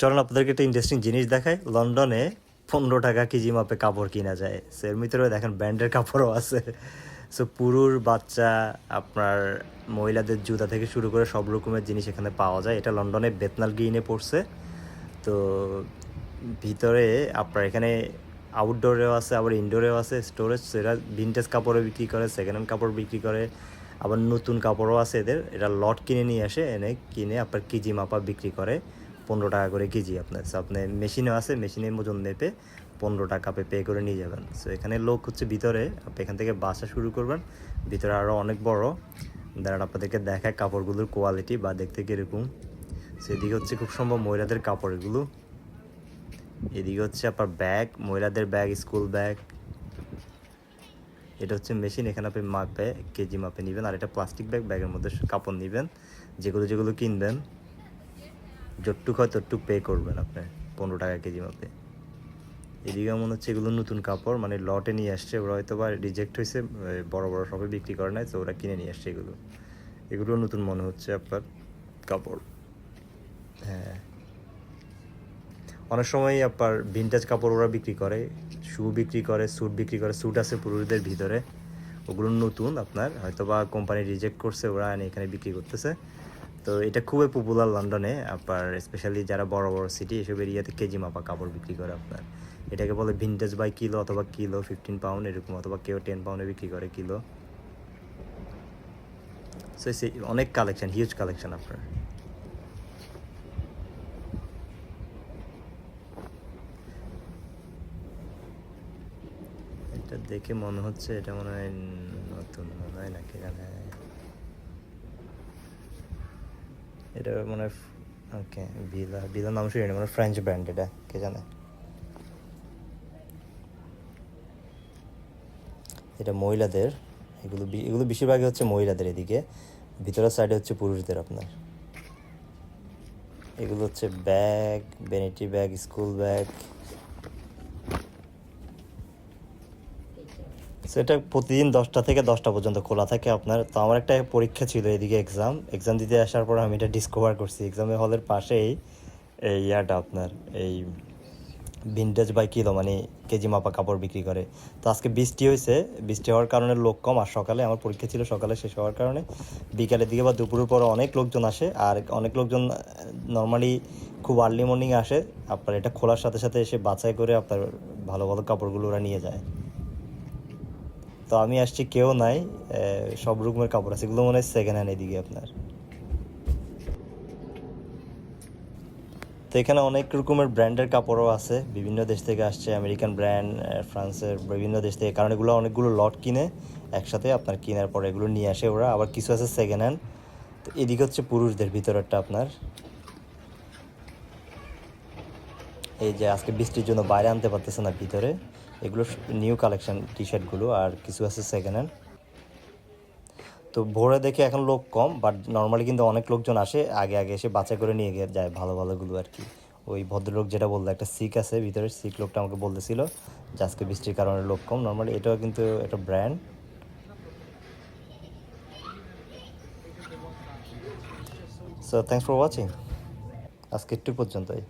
চলুন আপনাদেরকে একটা ইন্টারেস্টিং জিনিস দেখায় লন্ডনে পনেরো টাকা কেজি মাপে কাপড় কিনা যায়। সো এর ভিতরে দেখেন ব্র্যান্ডের কাপড়ও আছে। সো পুরুর বাচ্চা, আপনার মহিলাদের জুতা থেকে শুরু করে সব রকমের জিনিস এখানে পাওয়া যায়। এটা লন্ডনে বেতনাল গ্রিনে পড়ছে। তো, ভিতরে আপনার এখানে আউটডোরেও আছে, আবার ইনডোরেও আছে স্টোরেজ এরা ভিনটেজ কাপড়ও বিক্রি করে সেকেন্ড হ্যান্ড কাপড় বিক্রি করে। আবার নতুন কাপড়ও আছে এদের। এরা লট কিনে নিয়ে আসে, এনে কিনে আপনার কেজি মাপা বিক্রি করে। পনেরো টাকা করে কেজি আপনার। সো আপনি মেশিনও আছে মেশিনের ওজন মেপে পনেরো টাকা পে করে নিয়ে যাবেন। সো এখানে লোক হচ্ছে ভিতরে, আপনি এখান থেকে বাসা শুরু করবেন, ভিতরে আরও অনেক বড়। দাঁড়ান, আপনাদেরকে দেখায় কাপড়গুলোর কোয়ালিটি বা দেখতে কীরকম। সেদিকে হচ্ছে খুব সম্ভব মহিলাদের কাপড় এগুলো এদিকে হচ্ছে আপনার ব্যাগ মহিলাদের ব্যাগ স্কুল ব্যাগ এটা হচ্ছে মেশিন এখানে আপনি মাপে কেজি মাপে নেবেন। আর এটা প্লাস্টিক ব্যাগ ব্যাগের মধ্যে কাপড় নেবেন। যেগুলো যেগুলো কিনবেন। যতটুক হয় ততটুক পে করবেন আপনি, পনেরো টাকা কেজি মাপে এদিকে মনে হচ্ছে এগুলো নতুন কাপড় মানে লটে নিয়ে আসছে, ওরা হয়তো বা রিজেক্ট হয়েছে বড় বড় সবে বিক্রি করে নাই, তো ওরা কিনে নিয়ে আসছে এগুলো। এগুলো নতুন মনে হচ্ছে আপনার কাপড়। হ্যাঁ। অনেক সময় আপনার ভিনটেজ কাপড় ওরা বিক্রি করে শু বিক্রি করে স্যুট বিক্রি করে স্যুট আছে পুরুষদের ভিতরে। ওগুলো নতুন আপনার হয়তো বা কোম্পানি রিজেক্ট করছে, ওরা এনে এখানে বিক্রি করতেছে। তো এটা খুবই পপুলার লন্ডনে আপনার স্পেশালি যারা বড় বড় সিটি এসব এরিয়াতে কেজি মাপা কাপড় বিক্রি করে আপনার। এটাকে বলে ভিনটেজ বাই কিলো অথবা কিলো ফিফটিন পাউন্ড এরকম, অথবা কেউ টেন পাউন্ডে বিক্রি করে কিলো সো অনেক কালেকশন হিউজ কালেকশন আপনার। এটা দেখে মনে হচ্ছে এটা মনে হয় নতুন, মনে হয় নাকি জানে এটা মনে ওকে, ভিলা ভিলা নাম শুনি মানে ফ্রেঞ্চ ব্র্যান্ড এটা, কে জানে? এটা মহিলাদের, এগুলো এগুলো বেশিরভাগই হচ্ছে মহিলাদের এদিকে, ভিতরের সাইডে হচ্ছে পুরুষদের আপনার। এগুলো হচ্ছে bag vanity bag school bag সেটা প্রতিদিন দশটা থেকে দশটা পর্যন্ত খোলা থাকে আপনার। তো আমার একটা পরীক্ষা ছিল এদিকে এক্সাম এক্সাম দিতে আসার পর আমি এটা ডিসকভার করছি। এক্সামের হলের পাশেই এই ইয়াটা আপনার, এই ভিনটেজ বাই কিলো মানে কেজি মাপা কাপড় বিক্রি করে। তো আজকে বৃষ্টি হয়েছে। বৃষ্টি হওয়ার কারণে লোক কম। আর সকালে আমার পরীক্ষা ছিল সকালে শেষ হওয়ার কারণে। বিকালের দিকে বা দুপুরের পর অনেক লোকজন আসে। আর অনেক লোকজন নর্মালি খুব আর্লি মর্নিং আসে। আপনার এটা খোলার সাথে সাথে এসে বাছাই করে আপনার ভালো ভালো কাপড়গুলো ওরা নিয়ে যায়। তো আমি আসছি কেউ নাই সব রকমের কাপড় আছে, এগুলো মনে হয় সেকেন্ড হ্যান্ড এদিকে আপনার। তো এখানে অনেক রকমের ব্র্যান্ডের কাপড়ও আছে, বিভিন্ন দেশ থেকে আসছে, আমেরিকান ব্র্যান্ড ফ্রান্সের বিভিন্ন দেশ থেকে, কারণ এগুলো অনেকগুলো লট কিনে একসাথে আপনার কেনার পরে এগুলো নিয়ে আসে ওরা, আবার কিছু আছে সেকেন্ড হ্যান্ড তো এদিকে হচ্ছে পুরুষদের ভিতরেরটা আপনার। এই যে আজকে বৃষ্টির জন্য বাইরে আনতে পারতেছে না ভিতরে। এগুলো নিউ কালেকশন টি শার্টগুলো আর কিছু আছে সেকেন্ড হ্যান্ড তো ভোরে দেখে এখন লোক কম বাট নর্মালি কিন্তু অনেক লোকজন আসে, আগে আগে এসে বাছাই করে নিয়ে গিয়ে যায় ভালো ভালোগুলো আর কি। ওই ভদ্রলোক যেটা বলল, একটা সিক আছে ভিতরে সিক লোকটা আমাকে বলতেছিল যে আজকে বৃষ্টির কারণে লোক কম। নর্মালি এটাও কিন্তু একটা brand so thanks for watching আজকে একটু পর্যন্তই।